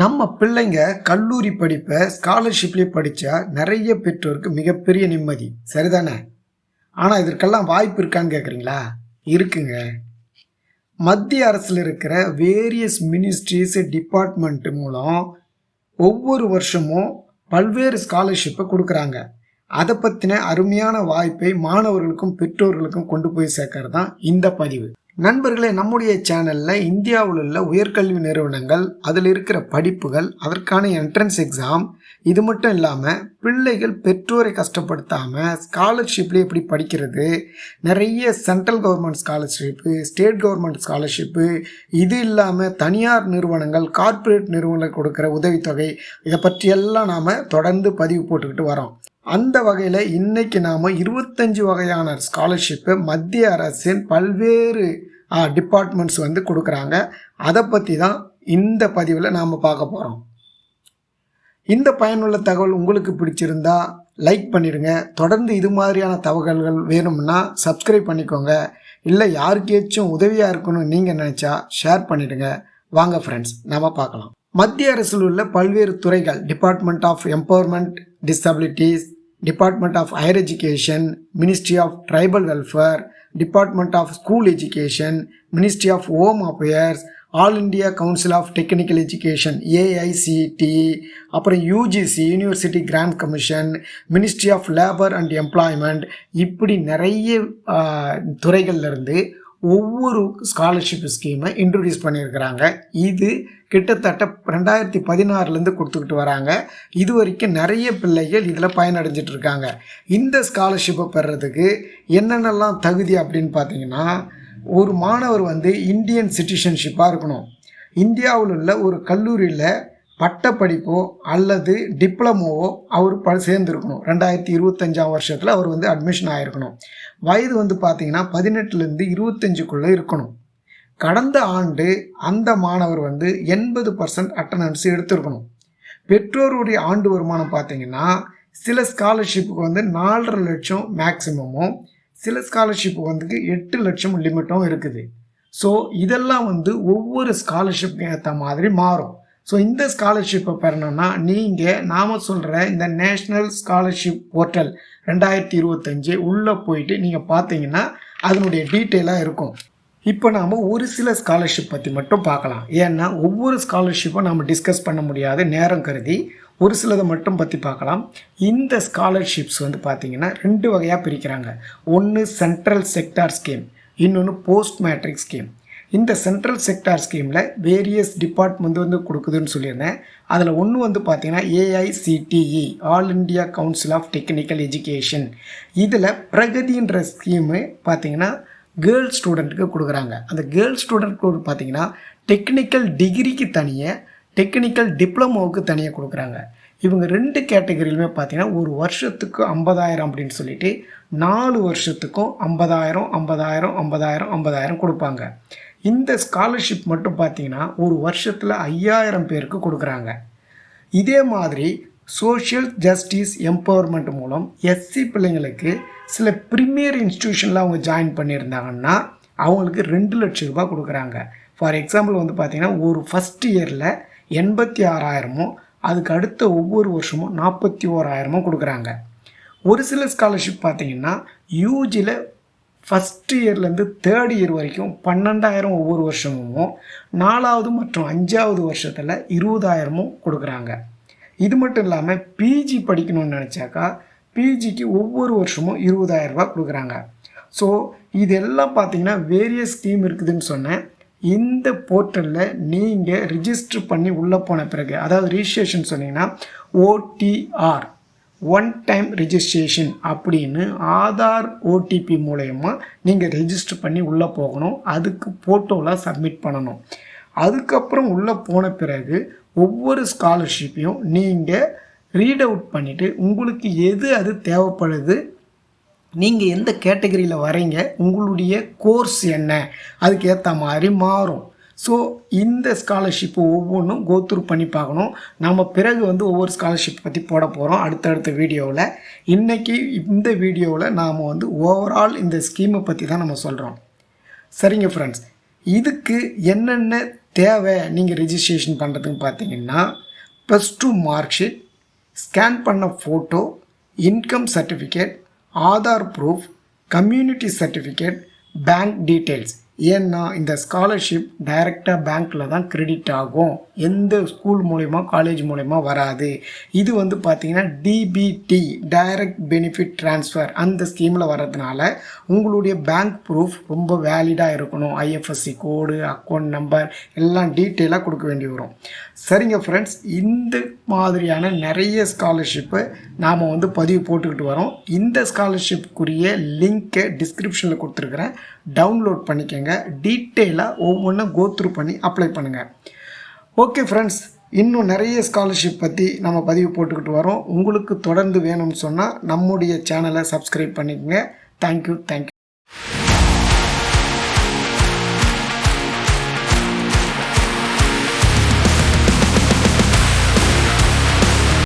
நம்ம பிள்ளைங்க கல்லூரி படிப்பை ஸ்காலர்ஷிப்லேயே படித்தா நிறைய பெற்றோருக்கு மிகப்பெரிய நிம்மதி. சரிதானே? ஆனால் இதற்கெல்லாம் வாய்ப்பு இருக்கான்னு கேட்குறீங்களா இருக்குங்க. மத்திய அரசில் இருக்கிற வேரியஸ் மினிஸ்ட்ரிஸ் டிபார்ட்மெண்ட் மூலம் ஒவ்வொரு வருஷமும் பல்வேறு ஸ்காலர்ஷிப்பை கொடுக்குறாங்க. அதை பற்றின அருமையான வாய்ப்பை மாணவர்களுக்கும் பெற்றோர்களுக்கும் கொண்டு போய் சேர்க்கறது தான் இந்த பதிவு. நண்பர்களே நம்முடைய சேனலில் இந்தியாவில் உள்ள உயர்கல்வி நிறுவனங்கள் அதில் இருக்கிற படிப்புகள் அதற்கான என்ட்ரன்ஸ் எக்ஸாம் இது மட்டும் இல்லாமல் பிள்ளைகள் பெற்றோரை கஷ்டப்படுத்தாமல் ஸ்காலர்ஷிப்லேயே எப்படி படிக்கிறது நிறைய central government scholarship state government scholarship இது இல்லாமல் தனியார் நிறுவனங்கள் கார்ப்பரேட் நிறுவனங்கள் கொடுக்குற உதவித்தொகை இதை பற்றியெல்லாம் நாம் தொடர்ந்து பதிவு போட்டுக்கிட்டு வரோம் அந்த வகையில் இன்னைக்கு நாம் இருபத்தஞ்சு வகையான ஸ்காலர்ஷிப்பை மத்திய அரசின் பல்வேறு டிபார்ட்மெண்ட்ஸ் வந்து கொடுக்குறாங்க. அதை பற்றி தான் இந்த பதிவில் நாம் பார்க்க போகிறோம் இந்த பயனுள்ள தகவல் உங்களுக்கு பிடிச்சிருந்தா லைக் பண்ணிடுங்க. தொடர்ந்து இது மாதிரியான தகவல்கள் வேணும்னா சப்ஸ்கிரைப் பண்ணிக்கோங்க. இல்லை யாருக்கேச்சும் உதவியாக இருக்கணும்னு நீங்கள் நினச்சா ஷேர் பண்ணிவிடுங்க வாங்க ஃப்ரெண்ட்ஸ் நாம் பார்க்கலாம். மத்திய அரசில் உள்ள பல்வேறு துறைகள் department of empowerment disabilities department of higher education ministry of tribal welfare department of school education ministry of home affairs all India council of technical education AICT அப்புறம் UGC university grant commission ministry of labour and employment இப்படி நிறைய துறைகள்லேருந்து ஒவ்வொரு scholarship ஸ்கீமை introduce பண்ணியிருக்கிறாங்க. இது கிட்டத்தட்ட ரெண்டாயிரத்தி பதினாறுலேருந்து கொடுத்துக்கிட்டு வராங்க. இது வரைக்கும் நிறைய பிள்ளைகள் இதில் பயனடைஞ்சிட்டு இருக்காங்க இந்த ஸ்காலர்ஷிப்பை பெறுறதுக்கு என்னென்னலாம் தகுதி அப்படின்னு பார்த்தீங்கன்னா ஒரு மாணவர் வந்து இந்தியன் சிட்டிசன்ஷிப்பாக இருக்கணும். இந்தியாவில் உள்ள ஒரு கல்லூரியில் பட்டப்படிப்போ அல்லது டிப்ளமோவோ அவர் ப சேர்ந்துருக்கணும். ரெண்டாயிரத்தி இருபத்தஞ்சாம் வருஷத்தில் அவர் வந்து அட்மிஷன் ஆகிருக்கணும் வயது வந்து பார்த்தீங்கன்னா பதினெட்டுலேருந்து இருபத்தஞ்சுக்குள்ளே இருக்கணும். கடந்த ஆண்டு அந்த மாணவர் வந்து எண்பது பர்சன்ட் அட்டண்டன்ஸ் எடுத்திருக்கணும். பெற்றோருடைய ஆண்டு வருமானம் பார்த்தீங்கன்னா சில ஸ்காலர்ஷிப்புக்கு வந்து நாலரை லட்சம் மேக்சிமமும் சில ஸ்காலர்ஷிப்புக்கு வந்து எட்டு லட்சம் லிமிட்டும் இருக்குது. ஸோ இதெல்லாம் வந்து ஒவ்வொரு ஸ்காலர்ஷிப்புக்கு ஏற்ற மாதிரி மாறும். ஸோ இந்த ஸ்காலர்ஷிப்பை பெறணும்னா நீங்கள் நாம் சொல்கிற இந்த நேஷ்னல் ஸ்காலர்ஷிப் போர்ட்டல் ரெண்டாயிரத்தி இருபத்தஞ்சு உள்ளே போயிட்டு நீங்கள் பார்த்தீங்கன்னா அதனுடைய டீட்டெயிலாக இருக்கும். இப்போ நாம் ஒரு சில ஸ்காலர்ஷிப் பற்றி மட்டும் பார்க்கலாம் ஏன்னா ஒவ்வொரு ஸ்காலர்ஷிப்பும் நாம் டிஸ்கஸ் பண்ண முடியாத நேரம் கருதி ஒரு சிலதை மட்டும் பற்றி பார்க்கலாம் இந்த ஸ்காலர்ஷிப்ஸ் வந்து பார்த்திங்கன்னா ரெண்டு வகையாக பிரிக்கிறாங்க. ஒன்று சென்ட்ரல் செக்டார் ஸ்கீம் இன்னொன்று போஸ்ட் மேட்ரிக் ஸ்கீம் இந்த சென்ட்ரல் செக்டார் ஸ்கீமில் வேரியஸ் டிபார்ட்மெண்ட் வந்து கொடுக்குதுன்னு சொல்லியிருந்தேன். அதில் ஒன்று வந்து பார்த்தீங்கன்னா AICTE all India council of technical education இதில் பிரகதின்ற ஸ்கீமு பார்த்தீங்கன்னா கேர்ள்ஸ் ஸ்டூடெண்ட்டுக்கு கொடுக்குறாங்க. அந்த கேர்ள்ஸ் ஸ்டூடெண்ட்க்கு பார்த்தீங்கன்னா டெக்னிக்கல் டிகிரிக்கு தனியாக டெக்னிக்கல் டிப்ளமோவுக்கு தனியாக கொடுக்குறாங்க. இவங்க ரெண்டு கேட்டகரியிலுமே பார்த்தீங்கன்னா ஒரு வருஷத்துக்கு ஐம்பதாயிரம் அப்படின்னு சொல்லிட்டு நாலு வருஷத்துக்கும் ஐம்பதாயிரம் ஐம்பதாயிரம் ஐம்பதாயிரம் ஐம்பதாயிரம் கொடுப்பாங்க. இந்த ஸ்காலர்ஷிப் மட்டும் பார்த்தீங்கன்னா ஒரு வருஷத்தில் ஐயாயிரம் பேருக்கு கொடுக்குறாங்க. இதே மாதிரி சோஷியல் ஜஸ்டிஸ் எம்பவர்மெண்ட் மூலம் எஸ்சி பிள்ளைங்களுக்கு சில ப்ரீமியர் இன்ஸ்டியூஷனில் அவங்க ஜாயின் பண்ணியிருந்தாங்கன்னா அவங்களுக்கு ரெண்டு லட்ச ரூபாய் கொடுக்குறாங்க. ஃபார் எக்ஸாம்பிள் வந்து பார்த்திங்கன்னா ஒரு ஃபஸ்ட் இயரில் எண்பத்தி ஆறாயிரமும் அதுக்கு அடுத்த ஒவ்வொரு வருஷமும் நாற்பத்தி ஓராயிரமும் கொடுக்குறாங்க. ஒரு சில ஸ்காலர்ஷிப் பார்த்தீங்கன்னா யூஜியில் ஃபஸ்ட் இயர்லேருந்து தேர்ட் இயர் வரைக்கும் பன்னெண்டாயிரம் ஒவ்வொரு வருஷமும் நாலாவது மற்றும் அஞ்சாவது வருஷத்தில் இருபதாயிரமும் கொடுக்குறாங்க. இது மட்டும் இல்லாமல் பிஜி படிக்கணும்னு நினச்சாக்கா பிஜிக்கு ஒவ்வொரு வருஷமும் இருபதாயிரம் ரூபாய் கொடுக்குறாங்க. ஸோ இதெல்லாம் பார்த்தீங்கன்னா வேரியஸ் ஸ்கீம் இருக்குதுன்னு சொன்னேன். இந்த போர்ட்டலில் நீங்கள் ரிஜிஸ்டர் பண்ணி உள்ளே போன பிறகு அதாவது ரிஜிஸ்ட்ரேஷன் சொன்னீங்கன்னா ஓடிஆர் ஒன் டைம் ரிஜிஸ்ட்ரேஷன் அப்படின்னு ஆதார் ஓடிபி மூலயமா நீங்கள் ரெஜிஸ்டர் பண்ணி உள்ளே போகணும். அதுக்கு ஃபோட்டோவில் சப்மிட் பண்ணணும். அதுக்கப்புறம் உள்ளே போன பிறகு ஒவ்வொரு ஸ்காலர்ஷிப்பையும் நீங்கள் ரீட் அவுட் பண்ணிவிட்டு உங்களுக்கு எது அது தேவைப்படுது நீங்கள் எந்த கேட்டகரியில் வரீங்க உங்களுடைய கோர்ஸ் என்ன அதுக்கு ஏற்ற மாதிரி மாறும். ஸோ இந்த ஸ்காலர்ஷிப்பு ஒவ்வொன்றும் கோத்ரூ பண்ணி பார்க்கணும். நாம் பிறகு வந்து ஒவ்வொரு ஸ்காலர்ஷிப் பற்றி போட போகிறோம் அடுத்தடுத்த வீடியோவில் இன்றைக்கி இந்த வீடியோவில் நாம் வந்து ஓவரால் இந்த ஸ்கீமை பற்றி தான் நம்ம சொல்கிறோம் சரிங்க ஃப்ரெண்ட்ஸ் இதுக்கு என்னென்ன தேவை நீங்கள் ரிஜிஸ்ட்ரேஷன் பண்ணுறதுன்னு பார்த்தீங்கன்னா plus two mark sheet scan பண்ண photo income certificate Aadhaar proof community certificate bank details ஏன்னா இந்த ஸ்காலர்ஷிப் டைரெக்டாக பேங்க்கில் தான் கிரெடிட் ஆகும். எந்த ஸ்கூல் மூலயமா காலேஜ் மூலயமா வராது. இது வந்து பார்த்திங்கன்னா டிபிடி டைரக்ட் பெனிஃபிட் ட்ரான்ஸ்ஃபர் அந்த ஸ்கீமில் வர்றதுனால உங்களுடைய பேங்க் ப்ரூஃப் ரொம்ப வேலிடாக இருக்கணும். ஐஎஃப்எஸ்சி கோடு அக்கௌண்ட் நம்பர் எல்லாம் டீட்டெயிலாக கொடுக்க வேண்டி வரும். சரிங்க ஃப்ரெண்ட்ஸ் இந்த மாதிரியான நிறைய ஸ்காலர்ஷிப்பு நாம் வந்து பதிவு போட்டுக்கிட்டு வரோம். இந்த ஸ்காலர்ஷிப்புக்குரிய லிங்க்கை டிஸ்கிரிப்ஷனில் கொடுத்துருக்குறேன். டவுன்லோட் பண்ணிக்கங்க. டீட்டெயிலாக ஒவ்வொன்றும் கோத்ரூ பண்ணி அப்ளை பண்ணுங்கள் ஓகே ஃப்ரெண்ட்ஸ் இன்னும் நிறைய ஸ்காலர்ஷிப் பற்றி நம்ம பதிவு போட்டுக்கிட்டு வரோம். உங்களுக்கு தொடர்ந்து வேணும்னு சொன்னால் நம்முடைய சேனலை சப்ஸ்கிரைப் பண்ணிக்கோங்க. Thank you thank you